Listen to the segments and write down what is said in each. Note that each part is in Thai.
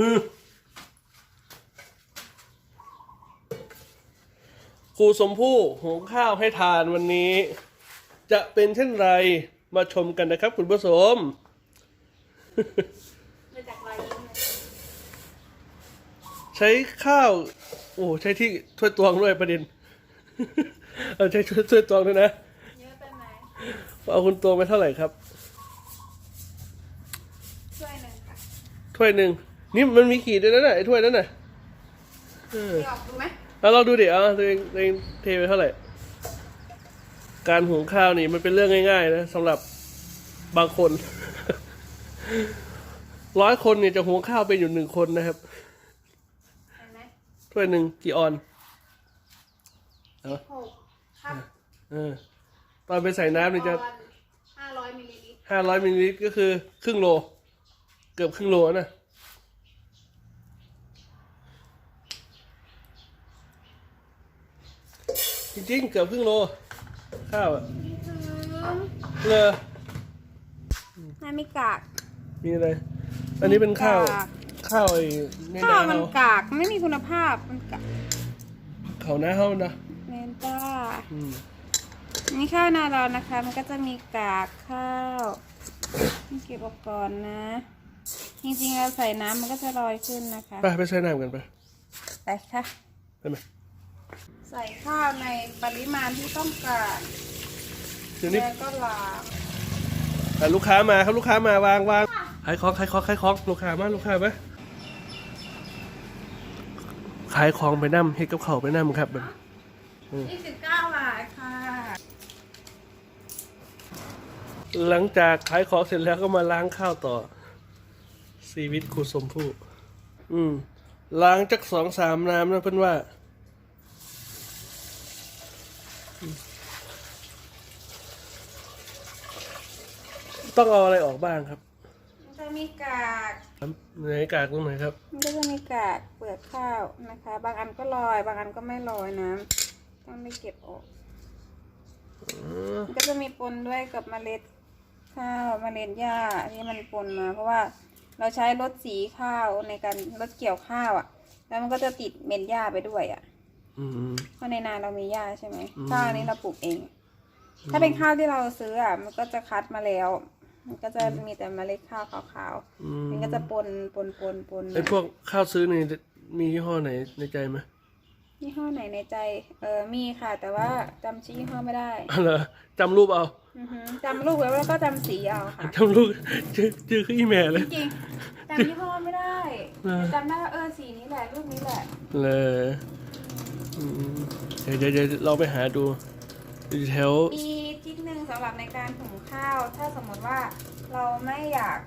มือ ครูสมผู้หุงข้าวให้ทานวันนี้ จะเป็นเช่นไรมาชมกันนะครับ คุณผู้ชมมาจากรอยยิ้มเลยใช้ข้าว โอ้ใช้ที่ถ้วยตวงด้วยประเด็นเออใช้ถ้วยตวงด้วยนะเยอะไปไหมเอาคุณตวงไปเท่าไหร่ครับช่วยหนึ่งค่ะถ้วยหนึ่ง นี่มันมีขีดด้วยนะน่ะไอ้ถ้วยนั้นน่ะเออพี่ออกดูไหมเอาเราดูดิเอาตัวเองตัวเองเทไปเท่าไหร่ การหุงข้าวนี่มันเป็นเรื่องง่ายๆนะสำหรับบางคน ร้อยคนเนี่ยจะหุงข้าวเป็นอยู่หนึ่งคนนะครับเห็นไหมถ้วยหนึ่งกี่ออน เอาหกครับเออ ตอนไปใส่น้ำนี่จะห้าร้อยมิลลิลิตรห้าร้อยมิลลิลิตรก็คือ ครึ่งโล เกือบครึ่งโลนะ ริงๆเกือบครึ่งโล ข้าวอะเลอน้ำมีกาก มีอะไร อันนี้เป็นข้าว กาก ข้าวไอ้ในข้านาวมันเฮากากไม่มีคุณภาพมันกากเขาหน้าเฮานะเมนต้าอืมนี่ข้าวนาเรานะคะ มันก็จะมีกากข้าวนี่เก็บออกก่อนนะ จริงๆเราใส่น้ำมันก็จะลอยขึ้นนะคะ ไปไปใส่น้ำกันไป ไปค่ะไปไหม ใส่ข้าวในปริมาณที่ต้องการเดี๋ยวนี้แล้วก็ล้างอะลูกค้ามาครับลูกค้ามาวางวางขายของขายของขายของลูกค้ามาลูกค้ามาขายของไปนั่มเฮ็ดกับเขาวไปนั่มครับแบบยี่สิบเก้าบาทค่ะ หลังจากขายของเสร็จแล้วก็มาล้างข้าวต่อชีวิตครูสมผู้อืมล้างจักสองสามน้ำนะเพื่อนว่าอืม ต้องเอาอะไรออกบ้างครับมันจะมีกากไหนกากตรงไหนครับ มันก็จะมีกากเปลือกข้าวนะคะ บางอันก็ลอย บางอันก็ไม่ลอยนะต้องไปเก็บออกมันก็จะมีปนด้วยกับเมล็ดข้าวเมล็ดหญ้าที่มันปนมา เพราะว่าเราใช้รถสีข้าวในการรถเกี่ยวข้าวอะ่ะ แล้วมันก็จะติดเม็ดหญ้าไปด้วยอะ่ะ อืม เพราะในนาเรามีหญ้าใช่ไหมอืม ข้าวนี้เราปลูกเอง ถ้าเป็นข้าวที่เราซื้ออะ มันก็จะคัดมาแล้ว มันก็จะมีแต่เมล็ดข้าวขาวอืๆมมันก็จะปนปนปนปนไอ้พวกข้าวซื้อนี่มียี่ห้อไหนในใจไหมยี่ห้อไหนในใจ เออมีค่ะ แต่ว่าจำชื่อยี่ห้อไม่ได้อ๋อเหรอจำรูปเอาอือหือจำลูกไว้แล้วก็จำสีเอาค่ะ จำรูปชื่อชื่อคืออีแม่เลยจริงๆจำยี่ห้อไม่ได้เออ จำได้ว่าเออสีนี้แหละ รูปนี้แหละ เลยอืม เดี๋ยวเดี๋ยวเดี๋ยวเราไปหาดูอยู่แถวมีทิศหนึ่งสำหรับในการหุงข้าว ถ้าสมมติว่าเราไม่อยาก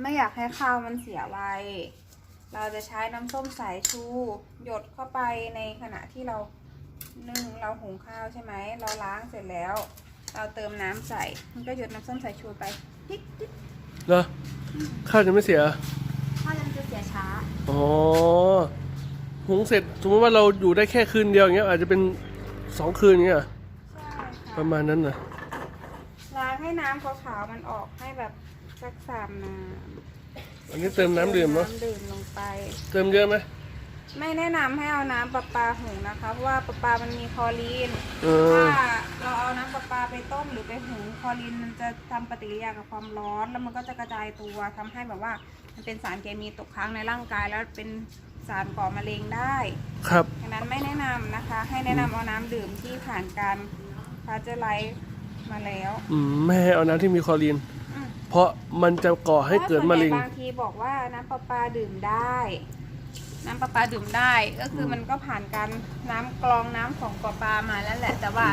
ไม่อยากให้ข้าวมันเสียไวเราจะใช้น้ำส้มสายชู หยดเข้าไปในขณะที่เรานึ่งเราหุงข้าวใช่ไหมเราล้างเสร็จแล้ว เราเติมน้ำใส่มันก็หยดน้ำส้มสายชูไปติ๊กติ๊กเหรอข้าวจะไม่เสียข้าวมันจะเสียช้าอ๋อ หุงเสร็จสมมติว่าเราอยู่ได้แค่คืนเดียวอย่างเงี้ย อาจจะเป็นสองคืนอย่างเงี้ยเหรอใช่ค่ะประมาณนั้นนะล้างให้น้ำขาวๆมันออกให้แบบสักสามน้ำอันนี้เติมน้ำดื่มเนาะน้ำดื่มลงไป เติมเยอะไหมไม่แนะนำให้เอาน้ำประปาหุงนะคะเพราะว่าประปามันมีคลอรีน เอถ้าอเราเอาน้ำประปาไปต้มหรือไปหุงคลอรีนมันจะทำปฏิกิริยากับความร้อน แล้วมันก็จะกระจายตัวทำให้แบบว่า มันเป็นสารเคมีตกค้างในร่างกายแล้วเป็นสารก่อมะเร็งได้ครับ ดังนั้นไม่แนะนำนะคะ ให้แนะนำเอาน้ำดื่มที่ผ่านการพาสเจอร์ไลซ์มาแล้วอืมไม่ให้เอาน้ำที่มีคลอรีน อืมเพราะมันจะก่อให้เกิดมะเร็ง พาส่วนใหญ่บางทีบอกว่าน้ำประปาดื่มได้ น้ำประปาดื่มได้ ก็คือมันก็ผ่านการน้ำกรองน้ำของประปามาแล้วแหละ แต่ว่า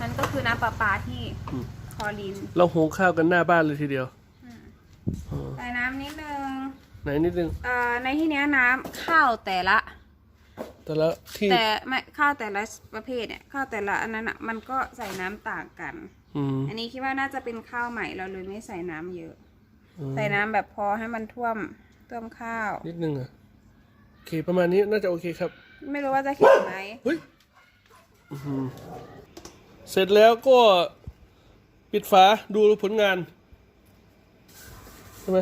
มันก็คือน้ำประปาที่อืมคลอรีนเราหุงข้าวกันหน้าบ้านเลยทีเดียวอืม อ๋อใส่น้ำนิดนึง ไหนนิดนึงเอ่อในที่เนี้ยน้ำข้าวแต่ละ แต่ละที่แต่ไม่ข้าวแต่ละประเภทเนี่ยข้าวแต่ละอันนั้นอะมันก็ใส่น้ำต่างกัน อืมอันนี้คิดว่าน่าจะเป็นข้าวใหม่เราเลยไม่ใส่น้ำเยอะ อืมใส่น้ำแบบพอให้มันท่วมท่วมข้าว นิดนึงอะโอเคประมาณนี้น่าจะโอเคครับ ไม่รู้ว่าจะเข็มไหมเฮ้ยอื้อหือเสร็จแล้วก็ปิดฝาดูผลงาน ใช่ไหม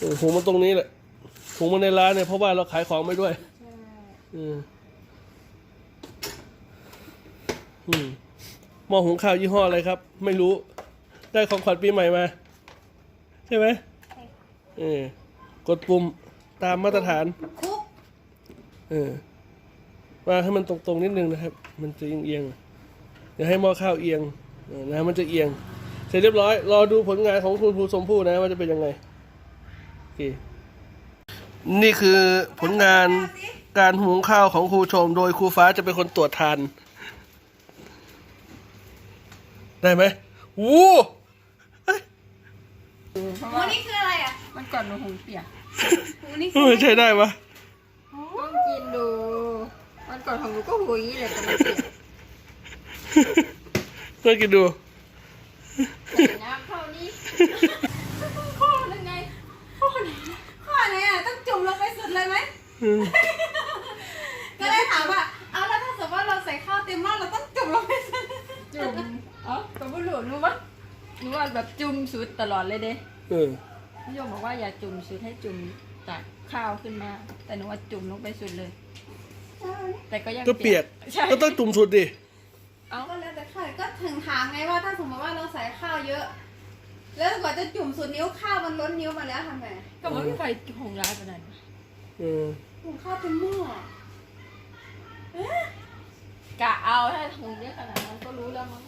เออหุงมันตรงนี้แหละหุงมันในร้านเนี่ยเพราะว่าเราขายของไม่ด้วยใช่อืมอืมหม้อหุงข้าวยี่ห้ออะไรครับ ไม่รู้ ได้ของขวัญปีใหม่มา ใช่ไหมใช่ค่ะเออกดปุ่มตามมาตรฐาน คุกเออวางให้มันตรงๆนิดนึงนะครับ มันจะเอียงๆอย่าให้หม้อข้าวเอียงเออนะมันจะเอียง เสร็จเรียบร้อย รอดูผลงานของคุณครูสมพู่นะว่าจะเป็นยังไงโอ เคนี่คือผลงานการหุงข้าวของครูชม โดยครูฟ้าจะเป็นคนตรวจทาน ได้ไหมวู้เพราะหมูว่านี่คืออะไรอะ มันก่อนหนูหงเปียกหมูนี่คืเออใช่ได้ปะต้องกินดู มันก่อนของหนูก็หุยเลยแต่มันเปียกเพื่อกินดู แต่น้ำเท่านี้ข้อยังไงข้อไหน ข้อไหนอะต้องจุ่มลงไปสุดเลยไหม อืม ก็เลยถามว่า เอาแล้วถ้าสมมติว่าเราใส่ข้าวเต็มหม้อเราต้องจุ่มลงไปสุดจุ่มเอ๋อกับผู้หลวงรู้ปะหนูว่าแบบจุ่มสุดตลอดเลยเด้เออพี่โยมบอกว่าอย่าจุ่มสุดให้จุ่มจากข้าวขึ้นมา แต่หนูว่าจุ่มลงไปสุดเลย แต่ก็ยังก็เปียกใช่ก็ต้องจุ่มสุดดิเอ้าก็แล้วแต่ข้าวก็ถึงถามไงว่าถ้าสมมติว่าเราใส่ข้าวเยอะ แล้วกว่าจะจุ่มสุดนิ้วข้าวมันล้นนิ้วมาแล้วทำไงก็มันไม่ไฟหงร้ายขนาดนั้นเออ หุงข้าวเป็นหม้อกะเอาถ้าหงเยอะขนาดนั้นก็รู้แล้วมั้ง